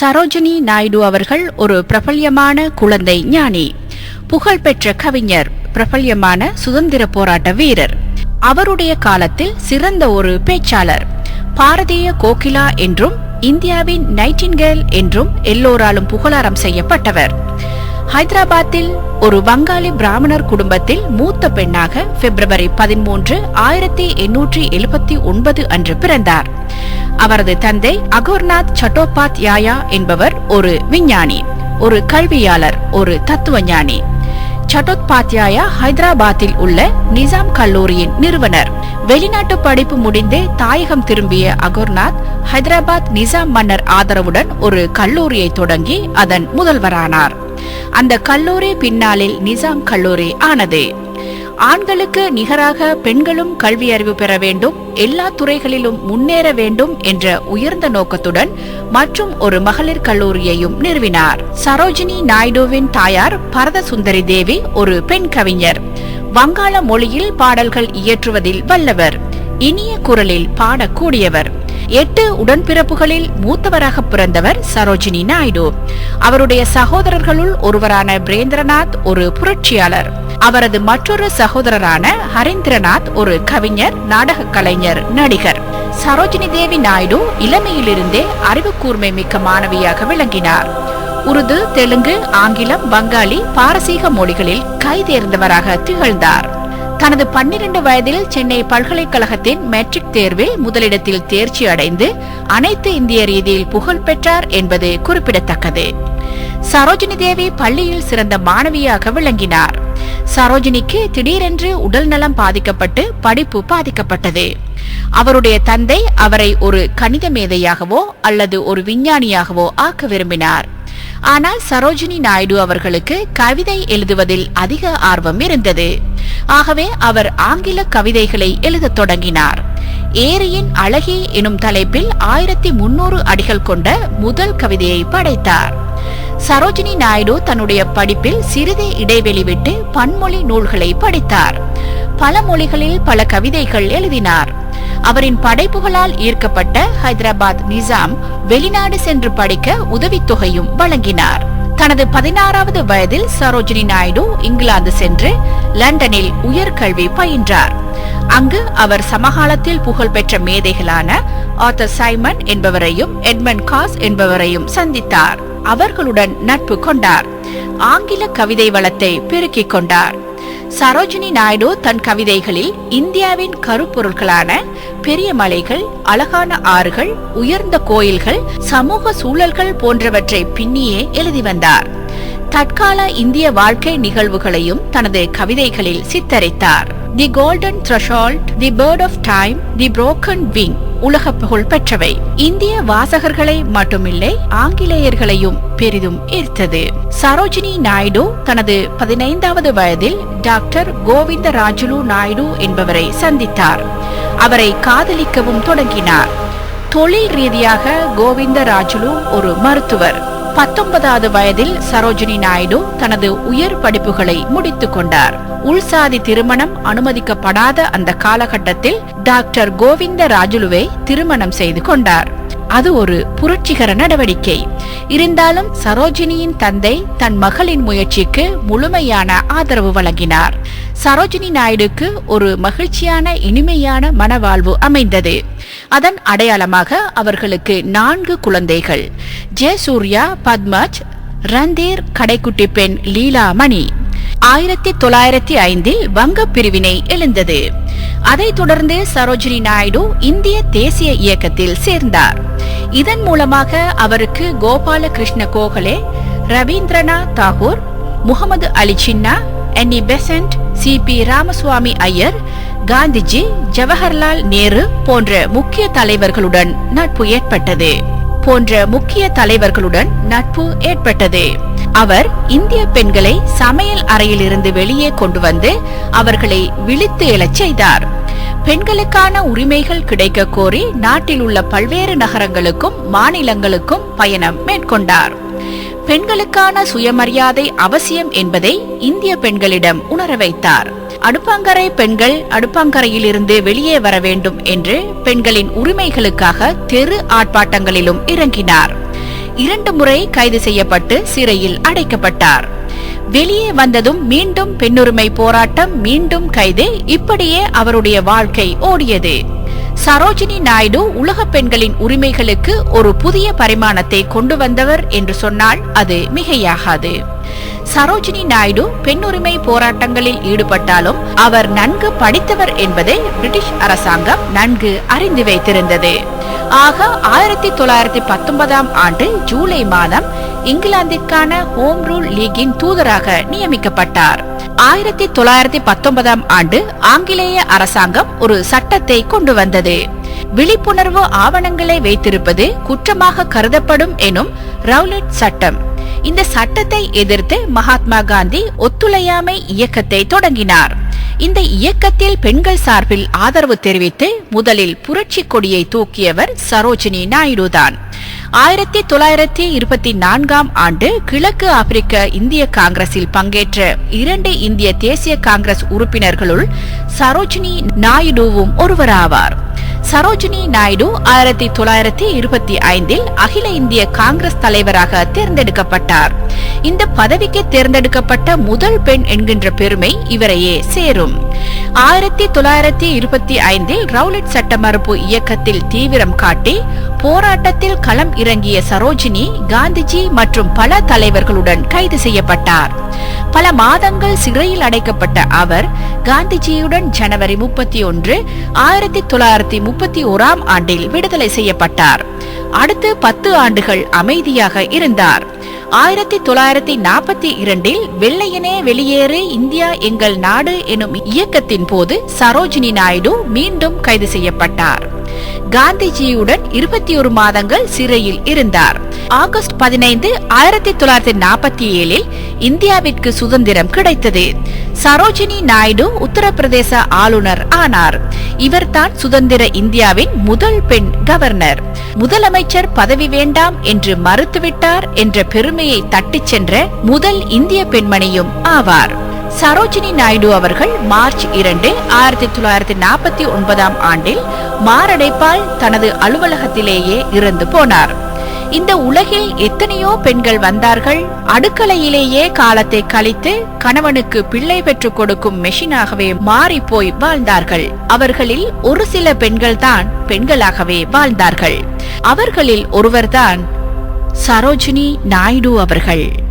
சரோஜினி நாயுடு அவர்கள் ஒரு பிரபல்யமான குழந்தை ஞானி. புகழ்பெற்ற கவிஞர் பிரபல்யமான சுதந்திர போராட்ட வீரர். அவருடைய காலத்தில் சிறந்த ஒரு பேச்சாளர். பாரதிய கோகிலா என்றும் இந்தியாவின் நைட்டின்கேல் என்றும் எல்லோராலும் புகழாரம் செய்யப்பட்டவர். ஹைதராபாத்தில் ஒரு வங்காளி பிராமணர் குடும்பத்தில் மூத்த பெண்ணாக பிப்ரவரி பதிமூன்று ஆயிரத்தி எண்ணூற்றி எழுபத்தி ஒன்பது அன்று பிறந்தார். அவரது தந்தை அகோர்நாத் சட்டோபாத்யாயா என்பவர் ஒரு விஞ்ஞானி ஒரு கல்வியாளர் ஒரு தத்துவஞானி. சட்டோத்பாத்யாயா ஹைதராபாத்தில் உள்ள நிசாம் கல்லூரியின் நிறுவனர். வெளிநாட்டு படிப்பு முடிந்து தாயகம் திரும்பிய அகோர்நாத் ஹைதராபாத் நிசாம் மன்னர் ஆதரவுடன் ஒரு கல்லூரியை தொடங்கி அதன் முதல்வரானார். அந்த கல்லூரி பின்னாளில் நிசாம் கல்லூரி ஆனது. ஆண்களுக்கு நிகராக பெண்களும் கல்வி அறிவு பெற வேண்டும் எல்லா துறைகளிலும் முன்னேற வேண்டும் என்ற உயர்ந்த நோக்கத்துடன் மற்றும் ஒரு மகளிர் கல்லூரியையும் நிறுவினார். சரோஜினி நாயுடுவின் தாயார் பரத சுந்தரி தேவி ஒரு பெண் கவிஞர். வங்காள மொழியில் பாடல்கள் இயற்றுவதில் வல்லவர். இனிய குரலில் பாடக்கூடியவர். எட்டு உடன்பிறப்புகளில் மூத்தவராக பிறந்தவர் சரோஜினி நாயுடு. அவருடைய சகோதரர்களுள் ஒருவரான பிரேந்திரநாத் ஒரு புரட்சியாளர். அவரது மற்றொரு சகோதரரான ஹரீந்திரநாத் ஒரு கவிஞர் நாடக கலைஞர் நடிகர். சரோஜினி தேவி நாயுடு இளமையிலிருந்தே அறிவுக்கூர்மை மிக்க மாணவியாக விளங்கினார். உருது தெலுங்கு ஆங்கிலம் வங்காளி பாரசீக மொழிகளில் கைதேர்ந்தவராக திகழ்ந்தார். தனது பன்னிரண்டு வயதில் சென்னை பல்கலைக்கழகத்தின் மெட்ரிக் தேர்வில் முதலிடத்தில் தேர்ச்சி அடைந்து அனைத்து இந்திய ரீதியில் புகழ் பெற்றார் என்பது குறிப்பிடத்தக்கது. சரோஜினி தேவி பள்ளியில் சிறந்த மாணவியாக விளங்கினார். சரோஜினிக்கு திடீரென்று உடல் நலம் பாதிக்கப்பட்டு படிப்பு பாதிக்கப்பட்டது. அவருடைய தந்தை அவரை ஒரு கணித மேதையாகவோ அல்லது ஒரு விஞ்ஞானியாகவோ ஆக்க விரும்பினார். ஆனால் சரோஜினி நாயுடு அவர்களுக்கு கவிதை எழுதுவதில் அதிக ஆர்வம் இருந்தது. ஆகவே அவர் ஆங்கில கவிதைகளை எழுதத் தொடங்கினார். ஏரியின் அழகி எனும் தலைப்பில் ஆயிரத்தி முன்னூறு அடிகள் கொண்ட முதல் கவிதையை படைத்தார். சரோஜினி நாயுடு தன்னுடைய படிப்பில் சிறிது இடைவெளி விட்டு பன்மொழி நூல்களை படித்தார். பல மொழிகளில் பல கவிதைகள் எழுதினார். அவரின் படைப்புகளால் ஈர்க்கப்பட்ட ஹைதராபாத் நிசாம் வெளிநாடு சென்று படிக்க உதவித்தொகையும் வழங்கினார். தனது பதினாறாவது வயதில் சரோஜினி நாயுடு இங்கிலாந்து சென்று லண்டனில் உயர்கல்வி பயின்றார். அங்கு அவர் சமகாலத்தில் புகழ்பெற்ற மேதைகளான ஆத்தர் சைமன் என்பவரையும் எட்மண்ட் காஸ் என்பவரையும் சந்தித்தார். அவர்களுடன் நட்பு கொண்டார். ஆங்கில கவிதை வளத்தை பெருக்கிக் கொண்டார். சரோஜினி நாயுடு தன் கவிதைகளில் இந்தியாவின் கருப்பொருள்களான பெரிய மலைகள் அழகான ஆறுகள் உயர்ந்த கோயில்கள் சமூக சூழல்கள் போன்றவற்றை பின்னியே எழுதி வந்தார். தற்கால இந்திய வாழ்க்கை நிகழ்வுகளையும் தனது கவிதைகளில் சித்தரித்தார். The golden threshold the bird of time the broken wing உலக புகழ் பெற்றவை. இந்திய வாசகர்களை மட்டுமில்லை ஆங்கிலேயர்களையும் பெரிதும் ஈர்த்தது. சரோஜினி நாயுடு தனது பதினைந்தாவது வயதில் டாக்டர் கோவிந்த ராஜுலு நாயுடு என்பவரை சந்தித்தார். அவரை காதலிக்கவும் தொடங்கினார். தொழில் ரீதியாக கோவிந்த ராஜுலு ஒரு மருத்துவர். பத்தொன்பதாவது வயதில் சரோஜினி நாயுடு தனது உயர் படிப்புகளை முடித்துக் கொண்டார். உள்சாதி திருமணம் அனுமதிக்கப்படாத அந்த காலகட்டத்தில் டாக்டர் கோவிந்த ராஜுலுவை திருமணம் செய்து கொண்டார். அது ஒரு புரட்சிகர நடவடிக்கை. இருந்தாலும் சரோஜினியின் தந்தை தன் மகளின் முயற்சிக்கு முழுமையான ஆதரவு வழங்கினார். சரோஜினி நாயுடுக்கு ஒரு மகிழ்ச்சியான இனிமையான மனவாழ்வு அமைந்தது. அதன் அடையாளமாக அவர்களுக்கு நான்கு குழந்தைகள். ஜெயசூர்யா பத்மஜ் ரந்தீர் கடைக்குட்டி பெண் லீலாமணி. ஆயிரத்தி தொள்ளாயிரத்தி ஐந்தில் வங்க பிரிவினை எழுந்தது. அதைத் தொடர்ந்து சரோஜினி நாயுடு இந்திய தேசிய இயக்கத்தில் சேர்ந்தார். இதன் மூலமாக அவருக்கு Gopalakrishna Gokhale Rabindranath Tagore Muhammad Ali Jinnah N. Besant C. P. Ramaswamy Iyer Gandhiji Jawaharlal Nehru போன்ற முக்கிய தலைவர்களுடன் நட்பு ஏற்பட்டது. போன்ற முக்கிய தலைவர்களுடன் நட்பு ஏற்பட்டது. அவர் இந்திய பெண்களை சமையல் அறையிலிருந்து வெளியே கொண்டு வந்து அவர்களை விழித்து எழச் செய்தார். பெண்களுக்கான உரிமைகள் கிடைக்க கோரி நாட்டில் உள்ள பல்வேறு நகரங்களுக்கும் மாநிலங்களுக்கும் பயணம் மேற்கொண்டார். பெண்களுக்கான சுயமரியாதை அவசியம் என்பதை இந்திய பெண்களிடம் உணர வைத்தார். அடுப்பாங்கரை பெண்கள் அடுப்பாங்கரையிலிருந்து வெளியே வர வேண்டும் என்று பெண்களின் உரிமைகளுக்காக தெரு ஆர்ப்பாட்டங்களிலும் இறங்கினார். இரண்டு முறை கைது செய்யப்பட்டு சிறையில் அடைக்கப்பட்டார். வெளியே வந்ததும் மீண்டும் பெண்ணுரிமை போராட்டம் மீண்டும் கைது இப்படியே அவருடைய வாழ்க்கை ஓடியது. சரோஜினி நாயுடு உலக பெண்களின் உரிமைகளுக்கு ஒரு புதிய பரிமாணத்தை கொண்டு வந்தவர் என்று சொன்னால் அது மிகையாகாது. சரோஜினி நாயுடு பெண்ணுரிமை போராட்டங்களில் ஈடுபட்டாலும் அவர் நன்கு படித்தவர் என்பதை பிரிட்டிஷ் அரசாங்கம் நன்கு அறிந்து வைத்திருந்தது. ஆக ஆயிரத்தி தொள்ளாயிரத்தி பத்தொன்பதாம் ஆண்டு ஜூலை மாதம் இங்கிலாந்திற்கான ஹோம் ரூல் லீகின் தூதராக நியமிக்கப்பட்டார். ஆயிரத்தி தொள்ளாயிரத்தி பத்தொன்பதாம் ஆண்டு ஆங்கிலேய அரசாங்கம் ஒரு சட்டத்தை கொண்டு வந்தது. விழிப்புணர்வு ஆவணங்களை வைத்திருப்பது குற்றமாக கருதப்படும் எனும் ரவுலட் சட்டம். இந்த சட்டத்தை எதிர்த்து மகாத்மா காந்தி ஒத்துழையாமை இயக்கத்தை தொடங்கினார். இந்த இயக்கத்தில் பெண்கள் சார்பில் ஆதரவு தெரிவித்து முதலில் புரட்சி கொடியை தூக்கியவர் சரோஜினி நாயுடு தான். ஆயிரத்தி தொள்ளாயிரத்தி இருபத்தி நான்காம் ஆண்டு கிழக்கு ஆப்பிரிக்க இந்திய காங்கிரஸில் பங்கேற்ற இரண்டு இந்திய தேசிய காங்கிரஸ் உறுப்பினர்களுள் சரோஜினி நாயுடுவும் ஒருவராவார். சரோஜினி நாயுடு ஆயிரத்தி தொள்ளாயிரத்தி இருபத்தி ஐந்தில் அகில இந்திய காங்கிரஸ் தலைவராக தேர்ந்தெடுக்கப்பட்டார். இந்த பதவிக்கு தேர்ந்தெடுக்கப்பட்ட முதல் பெண் என்கின்ற பெருமை இவரையே சேரும். ஆயிரத்தி தொள்ளாயிரத்தி இருபத்தி ஐந்தில் ரவுலட் சட்ட மறுப்பு இயக்கத்தில் தீவிரம் காட்டி போராட்டத்தில் களம் இறங்கிய சரோஜினி காந்திஜி மற்றும் பல தலைவர்களுடன் கைது செய்யப்பட்டார். பல மாதங்கள் சிறையில் அடைக்கப்பட்ட அவர் காந்திஜியுடன் ஜனவரி முப்பத்தி ஒன்று ஆயிரத்தி தொள்ளாயிரத்தி முப்பத்தி ஓராம் ஆண்டில் விடுதலை செய்யப்பட்டார். அடுத்து பத்து ஆண்டுகள் அமைதியாக இருந்தார். ஆயிரத்தி தொள்ளாயிரத்தி நாற்பத்தி இரண்டில் வெள்ளையனே வெளியேறு இந்தியா எங்கள் நாடு எனும் இயக்கத்தின் போது சரோஜினி நாயுடு மீண்டும் கைது செய்யப்பட்டார். காந்திஜியுடன் இருபத்தி ஒரு மாதங்கள் சிறையில் இருந்தார். ஆகஸ்ட் பதினைந்து ஆயிரத்தி தொள்ளாயிரத்தி நாற்பத்தி ஏழில் இந்தியாவிற்கு சுதந்திரம் கிடைத்தது. சரோஜினி நாயுடு உத்தரப்பிரதேச ஆளுநர் ஆனார். இவர்தான் சுதந்திர இந்தியாவின் முதல் பெண் கவர்னர். முதலமைச்சர் பதவி வேண்டாம் என்று மறுத்துவிட்டார் என்ற பெருமையை தட்டிச் சென்ற முதல் இந்திய பெண்மணியும் ஆவார். சரோஜினி நாயுடு அவர்கள் மார்ச் இரண்டு ஆயிரத்தி தொள்ளாயிரத்தி நாற்பத்தி ஒன்பதாம் ஆண்டில் மாரடைப்பால் தனது அலுவலகத்திலேயே இறந்து போனார். இந்த உலகில் எத்தனையோ பெண்கள் வந்தார்கள். அடுக்கலையிலேயே காலத்தை கழித்து கணவனுக்கு பிள்ளை பெற்றுக் கொடுக்கும் மெஷினாகவே மாறி போய் வாழ்ந்தார்கள். அவர்களில் ஒரு சில பெண்கள் தான் பெண்களாகவே வாழ்ந்தார்கள். அவர்களில் ஒருவர்தான் சரோஜினி நாயுடு அவர்கள்.